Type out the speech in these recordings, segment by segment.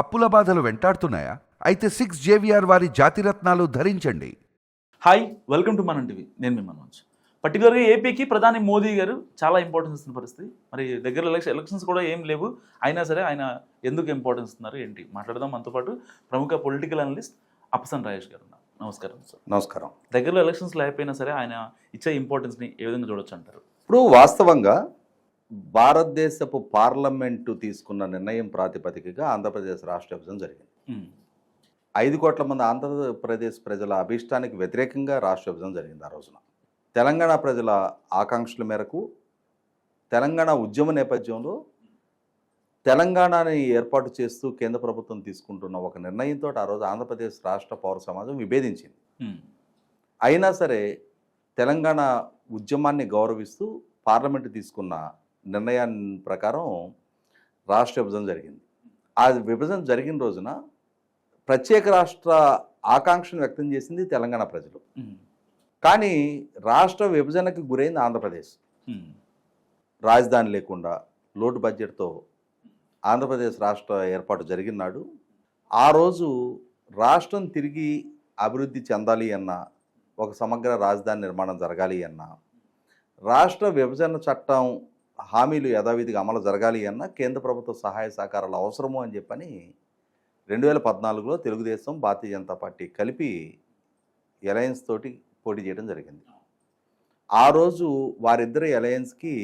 అప్పుల బాధలు వెంటాడుతున్నాయా? అయితే సిక్స్ జేవిఆర్ వారి జాతిరత్నాలు ధరించండి. Hi welcome to Manam TV నేను మీ మనోజ్. పర్టికులర్గా ఏపీకి ప్రధాని మోదీ గారు చాలా ఇంపార్టెన్స్ ఇస్తున్న పరిస్థితి. మరి దగ్గర ఎలక్షన్ ఎలక్షన్స్ కూడా ఏం లేవు. అయినా సరే ఆయన ఎందుకు ఇంపార్టెన్స్ ఇస్తున్నారు ఏంటి? మాట్లాడదాం. మనతో పాటు ప్రముఖ పొలిటికల్ అనలిస్ట్ అప్సన్ రాజేష్ గారు ఉన్నారు. నమస్కారం సార్ నమస్కారం. దగ్గరలో ఎలక్షన్స్ లేకపోయినా సరే ఆయన ఇచ్చే ఇంపార్టెన్స్ని ఏ విధంగా చూడొచ్చు అంటారు? ఇప్పుడు వాస్తవంగా భారతదేశపు పార్లమెంటు తీసుకున్న నిర్ణయం ప్రాతిపదికగా ఆంధ్రప్రదేశ్ రాష్ట్ర విభజన జరిగింది. ఐదు కోట్ల మంది ఆంధ్రప్రదేశ్ ప్రజల అభిష్టానికి వ్యతిరేకంగా రాష్ట్ర విభజన జరిగింది ఆ రోజున. తెలంగాణ ప్రజల ఆకాంక్షల మేరకు తెలంగాణ ఉద్యమ నేపథ్యంలో తెలంగాణని ఏర్పాటు చేస్తూ కేంద్ర ప్రభుత్వం తీసుకుంటున్న ఒక నిర్ణయంతో ఆ రోజు ఆంధ్రప్రదేశ్ రాష్ట్ర పౌర సమాజం విభేదించింది. అయినా సరే తెలంగాణ ఉద్యమాన్ని గౌరవిస్తూ పార్లమెంటు తీసుకున్న నిర్ణయాన్ని ప్రకారం రాష్ట్ర విభజన జరిగింది. ఆ విభజన జరిగిన రోజున ప్రత్యేక రాష్ట్ర ఆకాంక్షను వ్యక్తం చేసింది తెలంగాణ ప్రజలు. కానీ రాష్ట్ర విభజనకు గురైంది ఆంధ్రప్రదేశ్. రాజధాని లేకుండా లోటు బడ్జెట్తో ఆంధ్రప్రదేశ్ రాష్ట్ర ఏర్పాటు జరిగిన నాడు ఆ రోజు రాష్ట్రం తిరిగి అభివృద్ధి చెందాలి అన్న ఒక సమగ్ర రాజధాని నిర్మాణం జరగాలి అన్న రాష్ట్ర విభజన చట్టం హామీలు యథావిధిగా అమలు జరగాలి అన్న కేంద్ర ప్రభుత్వ సహాయ సహకారాలు అవసరము అని చెప్పని రెండు వేల పద్నాలుగులో తెలుగుదేశం భారతీయ జనతా పార్టీ కలిపి అలయన్స్ తోటి పోటీ చేయడం జరిగింది. ఆ రోజు వారిద్దరి అలయన్స్కి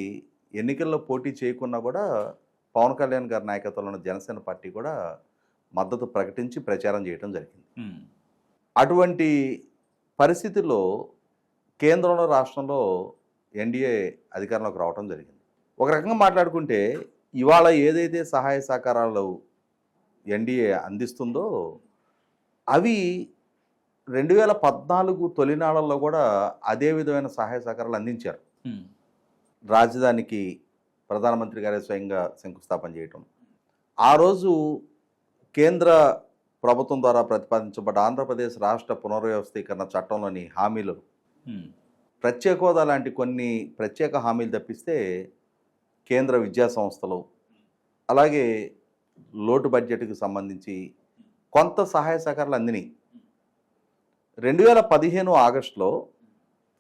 ఎన్నికల్లో పోటీ చేయకున్నా కూడా పవన్ కళ్యాణ్ గారి నాయకత్వంలో ఉన్న జనసేన పార్టీ కూడా మద్దతు ప్రకటించి ప్రచారం చేయడం జరిగింది. అటువంటి పరిస్థితుల్లో కేంద్రంలో రాష్ట్రంలో ఎన్డీఏ అధికారంలోకి రావడం జరిగింది. ఒక రకంగా మాట్లాడుకుంటే ఇవాళ ఏదైతే సహాయ సహకారాలు ఎన్డీఏ అందిస్తుందో అవి రెండు వేల పద్నాలుగు తొలినాళ్ళలో కూడా అదే విధమైన సహాయ సహకారాలు అందించారు. రాజధానికి ప్రధానమంత్రి గారే స్వయంగా శంకుస్థాపన చేయటం. ఆ రోజు కేంద్ర ప్రభుత్వం ద్వారా ప్రతిపాదించబడ్డ ఆంధ్రప్రదేశ్ రాష్ట్ర పునర్వ్యవస్థీకరణ చట్టంలోని హామీలు. ప్రత్యేక హోదా లాంటి కొన్ని ప్రత్యేక హామీలు తప్పిస్తే కేంద్ర విద్యా సంస్థలు అలాగే లోటు బడ్జెట్కి సంబంధించి కొంత సహాయ సహకారాలు అందినాయి. రెండు వేల పదిహేను ఆగస్టులో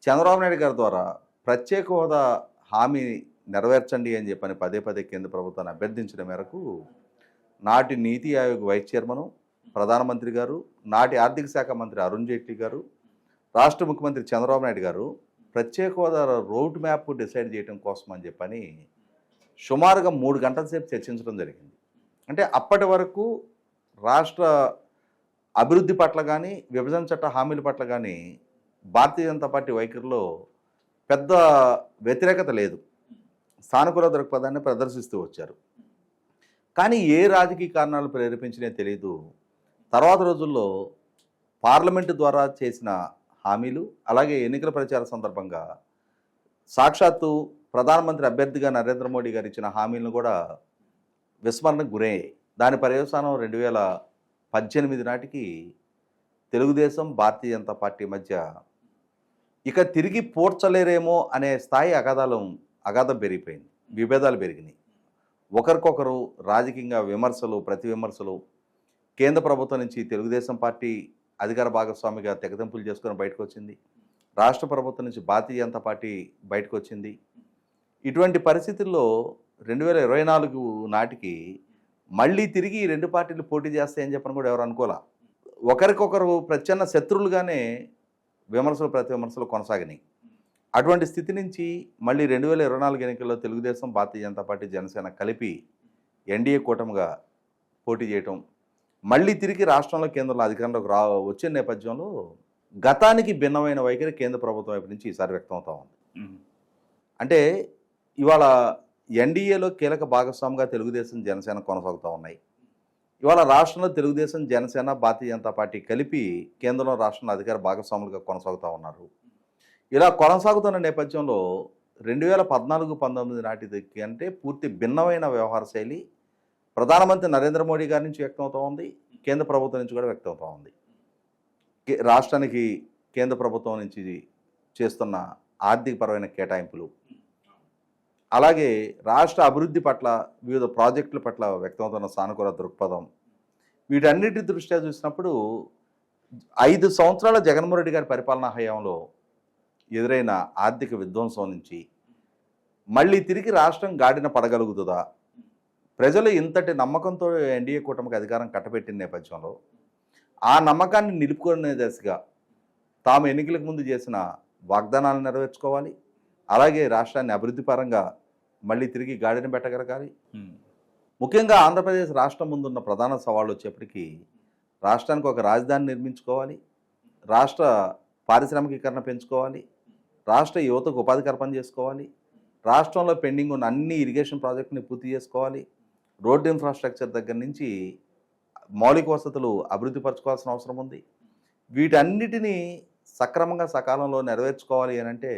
చంద్రబాబు నాయుడు గారి ద్వారా ప్రత్యేక హోదా హామీ నెరవేర్చండి అని చెప్పని పదే పదే కేంద్ర ప్రభుత్వాన్ని అభ్యర్థించిన మేరకు నాటి నీతి ఆయోగ్ వైస్ చైర్మను ప్రధానమంత్రి గారు నాటి ఆర్థిక శాఖ మంత్రి అరుణ్ జైట్లీ గారు రాష్ట్ర ముఖ్యమంత్రి చంద్రబాబు నాయుడు గారు ప్రత్యేక హోదా రోడ్ మ్యాప్ డిసైడ్ చేయడం కోసం అని చెప్పని సుమారుగా మూడు గంటల సేపు చర్చించడం జరిగింది. అంటే అప్పటి వరకు రాష్ట్ర అభివృద్ధి పట్ల కానీ విభజన చట్ట హామీల పట్ల కానీ భారతీయ జనతా పార్టీ వైఖరిలో పెద్ద వ్యతిరేకత లేదు. సానుకూల దృక్పథాన్ని ప్రదర్శిస్తూ వచ్చారు. కానీ ఏ రాజకీయ కారణాలు ప్రేరేపించినా తెలియదు తర్వాత రోజుల్లో పార్లమెంటు ద్వారా చేసిన హామీలు అలాగే ఎన్నికల ప్రచార సందర్భంగా సాక్షాత్తు ప్రధానమంత్రి అభ్యర్థిగా నరేంద్ర మోడీ గారు ఇచ్చిన హామీలను కూడా విస్మరణకు గురయ్యాయి. దాని పర్యవసానం రెండు వేల పద్దెనిమిది నాటికి తెలుగుదేశం భారతీయ జనతా పార్టీ మధ్య ఇక తిరిగి పోడ్చలేరేమో అనే స్థాయి అగాధాలం అగాధం పెరిగిపోయింది. విభేదాలు పెరిగినాయి. ఒకరికొకరు రాజకీయంగా విమర్శలు ప్రతి విమర్శలు కేంద్ర ప్రభుత్వం నుంచి తెలుగుదేశం పార్టీ అధికార భాగస్వామిగా తెగతింపులు చేసుకొని బయటకు వచ్చింది. రాష్ట్ర ప్రభుత్వం నుంచి భారతీయ జనతా పార్టీ బయటకు వచ్చింది. ఇటువంటి పరిస్థితుల్లో రెండు వేల ఇరవై నాలుగు నాటికి మళ్ళీ తిరిగి ఈ రెండు పార్టీలు పోటీ చేస్తాయని చెప్పని కూడా ఎవరు అనుకోలే? ఒకరికొకరు ప్రచ్ఛన్న శత్రువులుగానే విమర్శలు ప్రతి విమర్శలు కొనసాగినాయి. అటువంటి స్థితి నుంచి మళ్ళీ రెండు వేల ఇరవై నాలుగు ఎన్నికల్లో తెలుగుదేశం భారతీయ జనతా పార్టీ జనసేన కలిపి ఎన్డీఏ కూటమిగా పోటీ చేయటం మళ్ళీ తిరిగి రాష్ట్రంలో కేంద్రంలో అధికారంలోకి రా వచ్చే నేపథ్యంలో గతానికి భిన్నమైన వైఖరి కేంద్ర ప్రభుత్వం వైపు నుంచి ఈసారి వ్యక్తం అవుతా ఉంది అంటే ఇవాళ ఎన్డీఏలో కీలక భాగస్వామిగా తెలుగుదేశం జనసేన కొనసాగుతూ ఉన్నాయి. ఇవాళ రాష్ట్రంలో తెలుగుదేశం జనసేన భారతీయ జనతా పార్టీ కలిపి కేంద్రంలో రాష్ట్రంలో అధికార భాగస్వాములుగా కొనసాగుతూ ఉన్నారు. ఇలా కొనసాగుతున్న నేపథ్యంలో రెండు వేల పద్నాలుగు పంతొమ్మిది నాటిది అంటే పూర్తి భిన్నమైన వ్యవహార శైలి ప్రధానమంత్రి నరేంద్ర మోడీ గారి నుంచి వ్యక్తమవుతూ ఉంది. కేంద్ర ప్రభుత్వం నుంచి కూడా వ్యక్తమవుతూ ఉంది. రాష్ట్రానికి కేంద్ర ప్రభుత్వం నుంచి చేస్తున్న ఆర్థికపరమైన కేటాయింపులు అలాగే రాష్ట్ర అభివృద్ధి పట్ల వివిధ ప్రాజెక్టుల పట్ల వ్యక్తమవుతున్న సానుకూల దృక్పథం. వీటన్నిటి దృష్ట్యా చూసినప్పుడు ఐదు సంవత్సరాల జగన్మోహన్ రెడ్డి గారి పరిపాలనా హయాంలో ఎదురైన ఆర్థిక విధ్వంసం నుంచి మళ్ళీ తిరిగి రాష్ట్రం గాడిన పడగలుగుతుందా? ప్రజలు ఇంతటి నమ్మకంతో ఎన్డీఏ కూటమికి అధికారం కట్టబెట్టిన నేపథ్యంలో ఆ నమ్మకాన్ని నిలుపుకునే దశగా తాము ఎన్నికలకు ముందు చేసిన వాగ్దానాలు నెరవేర్చుకోవాలి. అలాగే రాష్ట్రాన్ని అభివృద్ధి పరంగా మళ్ళీ తిరిగి గాడిన పెట్టగలగాలి. ముఖ్యంగా ఆంధ్రప్రదేశ్ రాష్ట్రం ముందున్న ప్రధాన సవాళ్ళు వచ్చేప్పటికీ రాష్ట్రానికి ఒక రాజధాని నిర్మించుకోవాలి రాష్ట్ర పారిశ్రామికీకరణ పెంచుకోవాలి రాష్ట్ర యువతకు ఉపాధి కల్పన చేసుకోవాలి రాష్ట్రంలో పెండింగ్ ఉన్న అన్ని ఇరిగేషన్ ప్రాజెక్టుని పూర్తి చేసుకోవాలి రోడ్డు ఇన్ఫ్రాస్ట్రక్చర్ దగ్గర నుంచి మౌలిక వసతులు అభివృద్ధి పరచుకోవాల్సిన అవసరం ఉంది వీటన్నిటినీ సక్రమంగా సకాలంలో నెరవేర్చుకోవాలి అని అంటే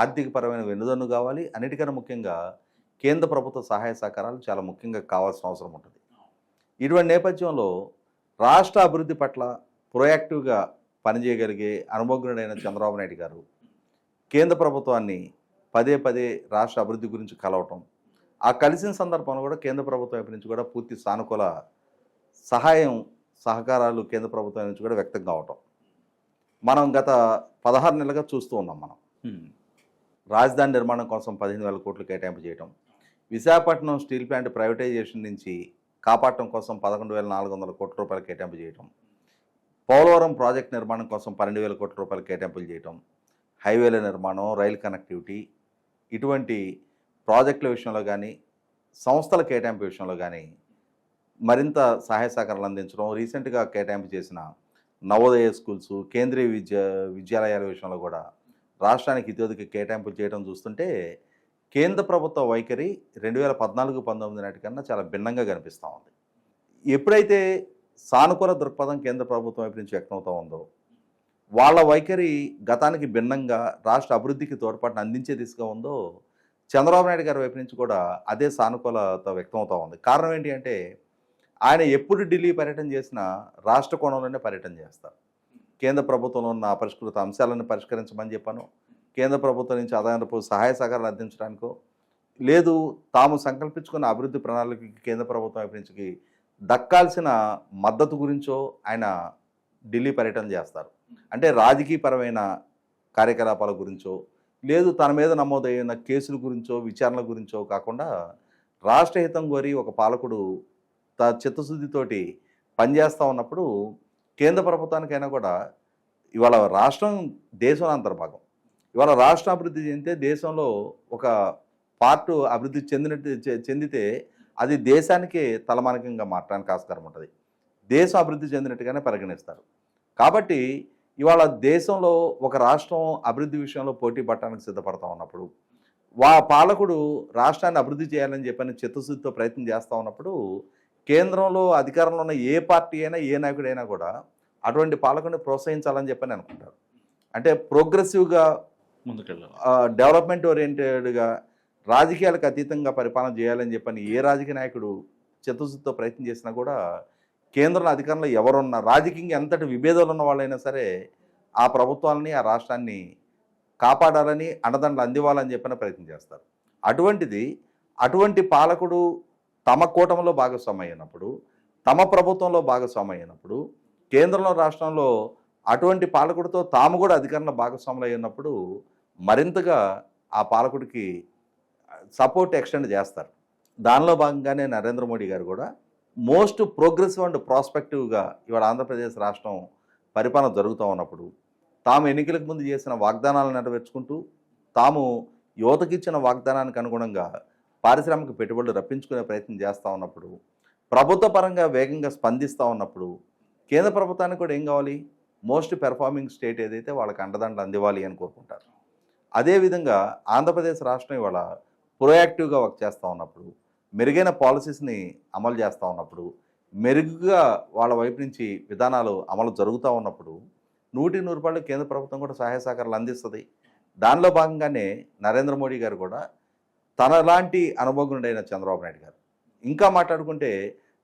ఆర్థికపరమైన వెన్నుదన్ను కావాలి. అన్నిటికన్నా ముఖ్యంగా కేంద్ర ప్రభుత్వ సహాయ సహకారాలు చాలా ముఖ్యంగా కావాల్సిన అవసరం ఉంటుంది. ఇటువంటి నేపథ్యంలో రాష్ట్ర అభివృద్ధి పట్ల ప్రొయాక్టివ్గా పనిచేయగలిగే అనుభవజ్ఞుడైన చంద్రబాబు నాయుడు గారు కేంద్ర ప్రభుత్వాన్ని పదే పదే రాష్ట్ర అభివృద్ధి గురించి కలవటం ఆ కలిసిన సందర్భంలో కూడా కేంద్ర ప్రభుత్వం వైపు నుంచి కూడా పూర్తి సానుకూల సహాయం సహకారాలు కేంద్ర ప్రభుత్వం నుంచి కూడా వ్యక్తం కావటం. మనం గత పదహారు నెలలుగా చూస్తూ ఉన్నాం మనం. రాజధాని నిర్మాణం కోసం పదిహేను వేల కోట్లు కేటాయింపు చేయటం విశాఖపట్నం స్టీల్ ప్లాంట్ ప్రైవేటైజేషన్ నుంచి కాపాడటం కోసం పదకొండు వేల నాలుగు వందల కోట్ల రూపాయలు కేటాయింపు చేయటం పోలవరం ప్రాజెక్ట్ నిర్మాణం కోసం పన్నెండు వేల కోట్ల రూపాయలు కేటాయింపులు చేయటం హైవేల నిర్మాణం రైలు కనెక్టివిటీ ఇటువంటి ప్రాజెక్టుల విషయంలో కానీ సంస్థల కేటాయింపు విషయంలో కానీ మరింత సహాయ సహకారాలు అందించడం రీసెంట్గా కేటాయింపు చేసిన నవోదయ స్కూల్స్ కేంద్రీయ విద్యా విద్యాలయాల విషయంలో కూడా రాష్ట్రానికి ఇతోదికి కేటాయింపులు చేయడం చూస్తుంటే కేంద్ర ప్రభుత్వ వైఖరి రెండు వేల పద్నాలుగు పంతొమ్మిది నాటికన్నా చాలా భిన్నంగా కనిపిస్తూ ఉంది. ఎప్పుడైతే సానుకూల దృక్పథం కేంద్ర ప్రభుత్వం వైపు నుంచి వ్యక్తమవుతూ ఉందో వాళ్ళ వైఖరి గతానికి భిన్నంగా రాష్ట్ర అభివృద్ధికి తోడ్పాటును అందించే దిశగా ఉందో చంద్రబాబు నాయుడు గారి వైపు నుంచి కూడా అదే సానుకూలత వ్యక్తమవుతూ ఉంది. కారణం ఏంటి అంటే ఆయన ఎప్పుడు ఢిల్లీ పర్యటన చేసినా రాష్ట్ర కోణంలోనే పర్యటన చేస్తారు. కేంద్ర ప్రభుత్వంలో ఉన్న అపరిష్కృత అంశాలను పరిష్కరించమని చెప్పాను. కేంద్ర ప్రభుత్వం నుంచి అదనపు సహాయ సహకారాలు అందించడానికో లేదు తాము సంకల్పించుకున్న అభివృద్ధి ప్రణాళికకి కేంద్ర ప్రభుత్వం వైపు నుంచి దక్కాల్సిన మద్దతు గురించో ఆయన ఢిల్లీ పర్యటన చేస్తారు. అంటే రాజకీయపరమైన కార్యకలాపాల గురించో లేదు తన మీద నమోదైన కేసుల గురించో విచారణల గురించో కాకుండా రాష్ట్ర హితం కోరి ఒక పాలకుడు త చిత్తశుద్ధితోటి పనిచేస్తూ ఉన్నప్పుడు కేంద్ర ప్రభుత్వానికైనా కూడా ఇవాళ రాష్ట్రం దేశంలో అంతర్భాగం ఇవాళ రాష్ట్ర అభివృద్ధి చెందితే దేశంలో ఒక పార్ట్ అభివృద్ధి చెందినట్టు చె- చెందితే అది దేశానికే తలమానికంగా మారడానికి ఆస్కారం ఉంటుంది. దేశం అభివృద్ధి చెందినట్టుగానే పరిగణిస్తారు. కాబట్టి ఇవాళ దేశంలో ఒక రాష్ట్రం అభివృద్ధి విషయంలో పోటీ పడటానికి సిద్ధపడతా ఉన్నప్పుడు వా పాలకుడు రాష్ట్రాన్ని అభివృద్ధి చేయాలని చెప్పని చిత్తశుద్ధితో ప్రయత్నం చేస్తూ ఉన్నప్పుడు కేంద్రంలో అధికారంలో ఉన్న ఏ పార్టీ అయినా ఏ నాయకుడైనా కూడా అటువంటి పాలకుడిని ప్రోత్సహించాలని చెప్పని అనుకుంటారు అంటే ప్రోగ్రెసివ్గా ముందుకెళ్ళాలి. డెవలప్మెంట్ ఓరియంటెడ్గా రాజకీయాలకు అతీతంగా పరిపాలన చేయాలని చెప్పని ఏ రాజకీయ నాయకుడు చిత్తశుద్ధితో ప్రయత్నం చేసినా కూడా కేంద్రంలో అధికారంలో ఎవరున్నా రాజకీయంగా ఎంతటి విభేదాలు ఉన్న వాళ్ళైనా సరే ఆ ప్రభుత్వాలని ఆ రాష్ట్రాన్ని కాపాడాలని అండదండలు అందివ్వాలని చెప్పిన ప్రయత్నం చేస్తారు. అటువంటిది అటువంటి పాలకుడు తమ కూటమిలో భాగస్వామి అయినప్పుడు తమ ప్రభుత్వంలో భాగస్వామి అయినప్పుడు కేంద్రంలో రాష్ట్రంలో అటువంటి పాలకుడితో తాము కూడా అధికారంలో భాగస్వాములు అయినప్పుడు మరింతగా ఆ పాలకుడికి సపోర్ట్ ఎక్స్టెండ్ చేస్తారు. దానిలో భాగంగానే నరేంద్ర మోడీ గారు కూడా మోస్ట్ ప్రోగ్రెసివ్ అండ్ ప్రాస్పెక్టివ్గా ఇవాళ ఆంధ్రప్రదేశ్ రాష్ట్రం పరిపాలన జరుగుతూ ఉన్నప్పుడు తాము ఎన్నికలకు ముందు చేసిన వాగ్దానాలను నెరవేర్చుకుంటూ తాము యువతకిచ్చిన వాగ్దానానికి అనుగుణంగా పారిశ్రామిక పెట్టుబడులు రప్పించుకునే ప్రయత్నం చేస్తూ ఉన్నప్పుడు ప్రభుత్వ పరంగా వేగంగా స్పందిస్తూ ఉన్నప్పుడు కేంద్ర ప్రభుత్వానికి కూడా ఏం కావాలి? మోస్ట్ పెర్ఫార్మింగ్ స్టేట్ ఏదైతే వాళ్ళకి అండదండలు అందివ్వాలి అని కోరుకుంటారు. అదేవిధంగా ఆంధ్రప్రదేశ్ రాష్ట్రం ఇవాళ ప్రొయాక్టివ్గా వర్క్ చేస్తూ ఉన్నప్పుడు మెరుగైన పాలసీస్ని అమలు చేస్తూ ఉన్నప్పుడు మెరుగుగా వాళ్ళ వైపు నుంచి విధానాలు అమలు జరుగుతూ ఉన్నప్పుడు నూటి నూరు రూపాయలు కేంద్ర ప్రభుత్వం కూడా సహాయ సహకారాలు అందిస్తుంది. దానిలో భాగంగానే నరేంద్ర మోడీ గారు కూడా తనలాంటి అనుభవజ్ఞుడైన చంద్రబాబు నాయుడు గారు. ఇంకా మాట్లాడుకుంటే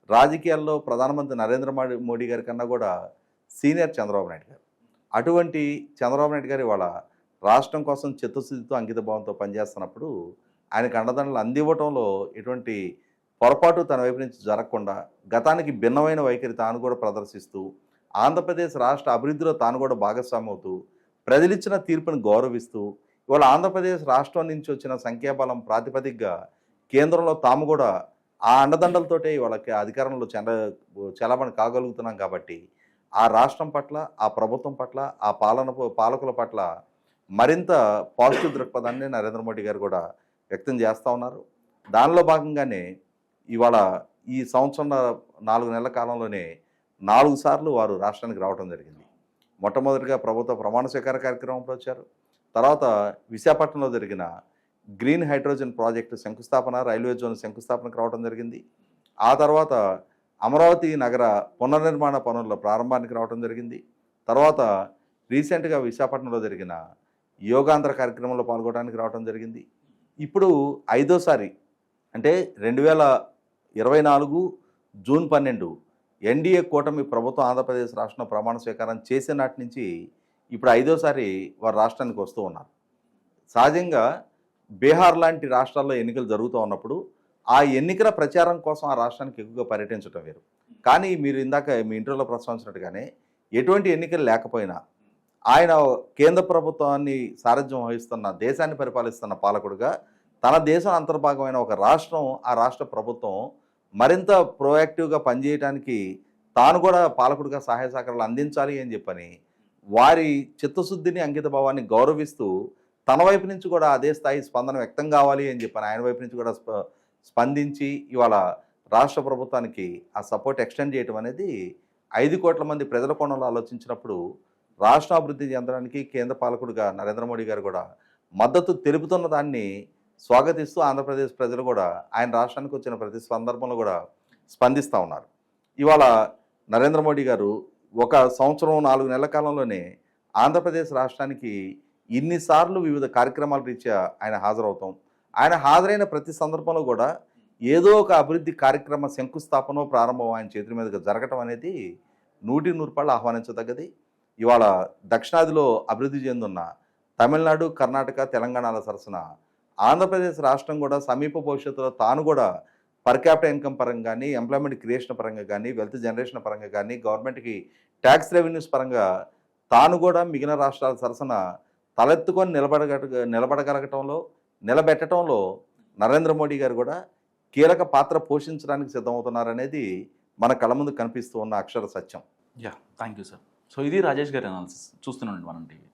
రాజకీయాల్లో ప్రధానమంత్రి నరేంద్ర మోడీ మోడీ గారి కన్నా కూడా సీనియర్ చంద్రబాబు నాయుడు గారు. అటువంటి చంద్రబాబు నాయుడు గారు ఇవాళ రాష్ట్రం కోసం చిత్తశుద్ధితో అంకితభావంతో పనిచేస్తున్నప్పుడు ఆయనకు అండదండలు అందివ్వటంలో ఎటువంటి పొరపాటు తన వైపు నుంచి జరగకుండా గతానికి భిన్నమైన వైఖరి తాను కూడా ప్రదర్శిస్తూ ఆంధ్రప్రదేశ్ రాష్ట్ర అభివృద్ధిలో తాను కూడా భాగస్వామి అవుతూ ప్రజలిచ్చిన తీర్పును గౌరవిస్తూ ఇవాళ ఆంధ్రప్రదేశ్ రాష్ట్రం నుంచి వచ్చిన సంఖ్యాబలం ప్రాతిపదికగా కేంద్రంలో తాము కూడా ఆ అండదండలతోటే వాళ్ళకి అధికారంలో చెంద చలామణి కాగలుగుతున్నాం కాబట్టి ఆ రాష్ట్రం పట్ల ఆ ప్రభుత్వం పట్ల ఆ పాలన పాలకుల పట్ల మరింత పాజిటివ్ దృక్పథాన్ని నరేంద్ర మోడీ గారు కూడా వ్యక్తం చేస్తూ ఉన్నారు. దానిలో భాగంగానే ఇవాళ ఈ సంవత్సరం నాలుగు నెలల కాలంలోనే నాలుగు సార్లు వారు రాష్ట్రానికి రావడం జరిగింది. మొట్టమొదటిగా ప్రభుత్వ ప్రమాణ స్వీకార కార్యక్రమంలో వచ్చారు. తర్వాత విశాఖపట్నంలో జరిగిన గ్రీన్ హైడ్రోజన్ ప్రాజెక్టు శంకుస్థాపన రైల్వే జోన్ శంకుస్థాపనకు రావడం జరిగింది. ఆ తర్వాత అమరావతి నగర పునర్నిర్మాణ పనుల ప్రారంభానికి రావడం జరిగింది. తర్వాత రీసెంట్గా విశాఖపట్నంలో జరిగిన యోగాంధ్ర కార్యక్రమంలో పాల్గొనడానికి రావడం జరిగింది. ఇప్పుడు ఐదోసారి అంటే రెండు వేల ఇరవై నాలుగు జూన్ పన్నెండు ఎన్డీఏ కూటమి ప్రభుత్వం ఆంధ్రప్రదేశ్ రాష్ట్రంలో ప్రమాణ స్వీకారం చేసిన నాటి నుంచి ఇప్పుడు ఐదోసారి వారు రాష్ట్రానికి వస్తూ ఉన్నారు. సహజంగా బీహార్ లాంటి రాష్ట్రాల్లో ఎన్నికలు జరుగుతూ ఉన్నప్పుడు ఆ ఎన్నికల ప్రచారం కోసం ఆ రాష్ట్రానికి ఎక్కువగా పర్యటించడం వేరు. కానీ మీరు ఇందాక మీ ఇంటర్లో ప్రస్తావించినట్టుగానే ఎటువంటి ఎన్నికలు లేకపోయినా ఆయన కేంద్ర ప్రభుత్వాన్ని సారథ్యం వహిస్తున్న దేశాన్ని పరిపాలిస్తున్న పాలకుడుగా తన దేశం అంతర్భాగమైన ఒక రాష్ట్రం ఆ రాష్ట్ర ప్రభుత్వం మరింత ప్రోయాక్టివ్గా పనిచేయడానికి తాను కూడా పాలకుడిగా సహాయ సహకారాలు అందించాలి అని చెప్పని వారి చిత్తశుద్ధిని అంకిత భావాన్ని గౌరవిస్తూ తన వైపు నుంచి కూడా అదే స్థాయి స్పందన వ్యక్తం కావాలి అని చెప్పని ఆయన వైపు నుంచి కూడా స్ప- స్పందించి ఇవాళ రాష్ట్ర ప్రభుత్వానికి ఆ సపోర్ట్ ఎక్స్టెండ్ చేయడం అనేది ఐదు కోట్ల మంది ప్రజల కోణంలో ఆలోచించినప్పుడు రాష్ట్ర అభివృద్ధి చెందడానికి కేంద్ర పాలకుడిగా నరేంద్ర మోడీ గారు కూడా మద్దతు తెలుపుతున్న దాన్ని స్వాగతిస్తూ ఆంధ్రప్రదేశ్ ప్రజలు కూడా ఆయన రాష్ట్రానికి వచ్చిన ప్రతి సందర్భంలో కూడా స్పందిస్తూ ఉన్నారు. ఇవాళ నరేంద్ర మోడీ గారు ఒక సంవత్సరం నాలుగు నెలల కాలంలోనే ఆంధ్రప్రదేశ్ రాష్ట్రానికి ఇన్నిసార్లు వివిధ కార్యక్రమాల రీత్యా ఆయన హాజరవుతాం. ఆయన హాజరైన ప్రతి సందర్భంలో కూడా ఏదో ఒక అభివృద్ధి కార్యక్రమ శంకుస్థాపన ప్రారంభం ఆయన చేతుల మీదుగా జరగటం అనేది నూటి నూరుపాళ్ళు ఆహ్వానించదగ్గది. ఇవాళ దక్షిణాదిలో అభివృద్ధి చెందున్న తమిళనాడు కర్ణాటక తెలంగాణల సరసన ఆంధ్రప్రదేశ్ రాష్ట్రం కూడా సమీప భవిష్యత్తులో తాను కూడా పర్ క్యాపిటల్ ఇన్కమ్ పరంగా కానీ ఎంప్లాయ్మెంట్ క్రియేషన్ పరంగా కానీ వెల్త్ జనరేషన్ పరంగా కానీ గవర్నమెంట్కి ట్యాక్స్ రెవెన్యూస్ పరంగా తాను కూడా మిగిలిన రాష్ట్రాల సరసన తలెత్తుకొని నిలబడగ నిలబడగలగటంలో నిలబెట్టడంలో నరేంద్ర మోడీ గారు కూడా కీలక పాత్ర పోషించడానికి సిద్ధమవుతున్నారనేది మన కళ్ళ ముందు కనిపిస్తూ ఉన్న అక్షర సత్యం. Yeah thank you sir. So ఇది రాజేష్ గారి అనాలిసిస్ చూస్తున్నాండి మనం టీవీ.